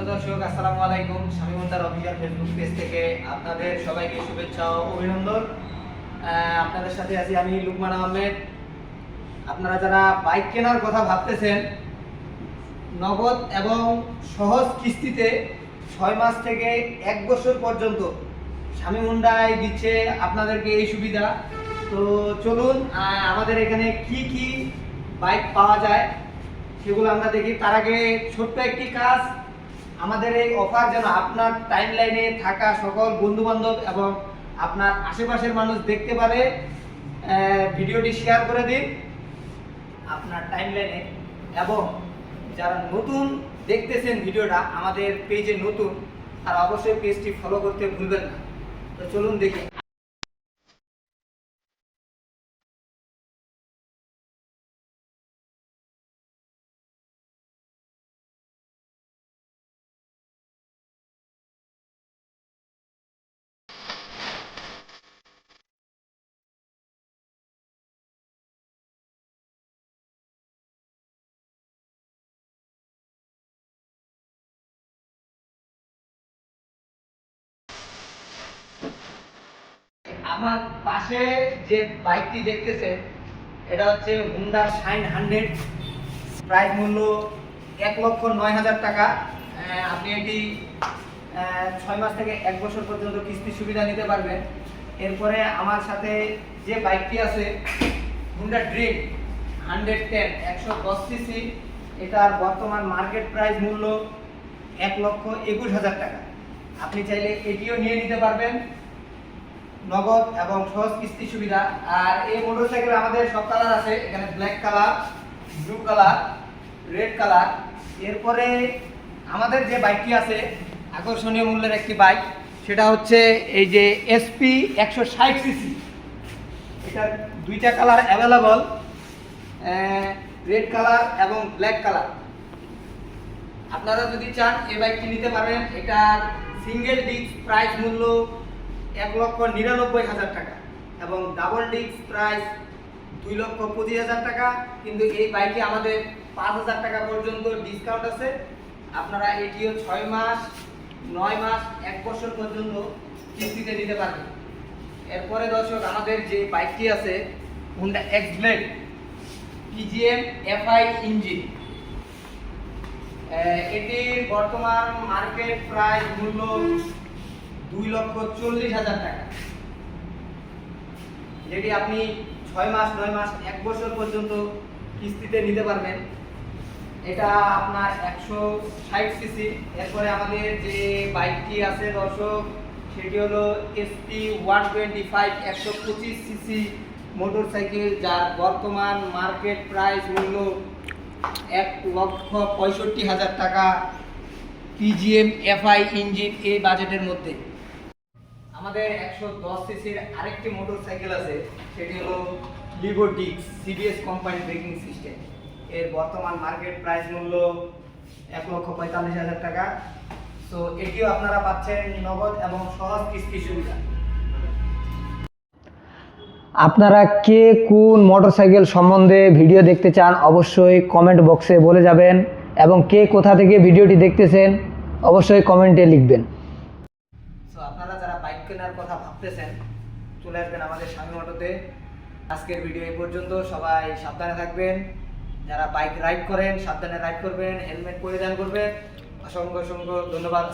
Hello দর্শক, আসসালামু আলাইকুম। স্বামী মন্দার অফিসিয়াল ফেসবুক পেজ থেকে আপনাদের সবাইকে শুভেচ্ছা ও অভিনন্দন। আপনাদের সাথে আছি আমি লুকমান আহমেদ। আপনারা যারা বাইক কেনার কথা ভাবতেছেন, নগদ এবং সহজ কিস্তিতে ছয় মাস থেকে এক বছর পর্যন্ত স্বামী মুন্ডায় দিচ্ছে আপনাদেরকে এই সুবিধা। তো চলুন আমাদের এখানে কি কি বাইক পাওয়া যায় সেগুলো আমরা দেখি। তার আগে ছোট্ট একটি কাজ আমাদের এই অফার যেন আপনার টাইম লাইনে থাকা সকল বন্ধু বান্ধব এবং আপনার আশেপাশের মানুষ দেখতে পারে ভিডিওটি শেয়ার করে দিন। আপনার টাইম লাইনে এবং যারা নতুন দেখতেছেন ভিডিওটা, আমাদের পেজে নতুন আর অবশ্যই পেজটি ফলো করতে ভুলবেন না। তো চলুন দেখি। আমার পাশে যে বাইকটি দেখতেছেন এটা হচ্ছে হুন্ডা শাইন হান্ড্রেড প্রাইস মূল্য এক লক্ষ নয় হাজার টাকা। আপনি এটি ছয় মাস থেকে এক বছর পর্যন্ত কিস্তি সুবিধা নিতে পারবেন। এরপরে আমার সাথে যে বাইকটি আছে হুন্ডা ড্রিম হান্ড্রেড টেন একশো দশ সিসি এটার বর্তমান মার্কেট প্রাইস মূল্য এক লক্ষ একুশ হাজার টাকা। আপনি চাইলে এটিও নিয়ে নিতে পারবেন। নগদ এবং সহজ কিস্তি সুবিধা। আর এই মোটরসাইকেল আমাদের সব কালার আছে। এখানে black colour blue colour red colour এরপরে আমাদের যে বাইকটি আছে, আকর্ষণীয় মূল্যের একটি বাইক সেটা হচ্ছে এই যে এসপি একশো ষাট সিসি এটার দুইটা কালার অ্যাভেলেবল রেড কালার এবং ব্ল্যাক কালার আপনারা যদি চান, এই বাইকটি নিতে পারেন এটার সিঙ্গেল ডিস্ক প্রাইস মূল্য এক লক্ষ নিরানব্বই হাজার টাকা এবং ডাবল ডিস্ক প্রাইস দুই লক্ষ পঁচিশ হাজার টাকা। কিন্তু এই বাইকে আমাদের পাঁচ হাজার টাকা পর্যন্ত ডিসকাউন্ট আছে। আপনারা এটিও ছয় মাস, নয় মাস, এক বছর পর্যন্ত কিস্তিতে নিতে পারবেন। এরপরে দর্শক, আমাদের যে বাইকটি আছে Honda X blade PGM FI engine এটির বর্তমান মার্কেট প্রাইস মূল্য দুই লক্ষ চল্লিশ হাজার টাকা। যেটি আপনি ছয় মাস, নয় মাস, এক বছর পর্যন্ত কিস্তিতে নিতে পারবেন। এটা আপনার একশো ষাট সিসি এরপরে আমাদের যে বাইকটি আছে দর্শক, সেটি হলো এসপি ওয়ান টোয়েন্টি ফাইভ একশো পঁচিশ সিসি মোটর সাইকেল যার বর্তমান মার্কেট প্রাইস মূল্য এক লক্ষ পঁয়ষট্টি হাজার টাকা। পিজিএম এফআই ইঞ্জিন এই বাজেটের মধ্যে। আমাদের একশো দশ সিসির আরেকটি মোটর সাইকেল আছে, সেটি হলো লিভো ডিক্স সিবিএস কোম্পানি ব্রেকিং সিস্টেম এর বর্তমান মার্কেট প্রাইস মূল্য এক লক্ষ পঁয়তাল্লিশ হাজার টাকা। তো এটিও আপনারা পাচ্ছেন নগদ এবং সহজ কিস্তি সুবিধা। আপনারা কে কোন মোটরসাইকেল সম্বন্ধে ভিডিও দেখতে চান অবশ্যই কমেন্ট বক্সে বলে যাবেন এবং কে কোথা থেকে ভিডিওটি দেখতেছেন অবশ্যই কমেন্টে লিখবেন তো আপনারা যারা বাইক কেনার কথা ভাবতেছেন, চলে আসবেন আমাদের স্বামী অটোতে। আজকের ভিডিও এই পর্যন্ত, সবাই সাবধানে থাকবেন। যারা বাইক রাইড করেন, সাবধানে রাইড করবেন হেলমেট পরিধান করবেন। অসংখ্য অসংখ্য ধন্যবাদ।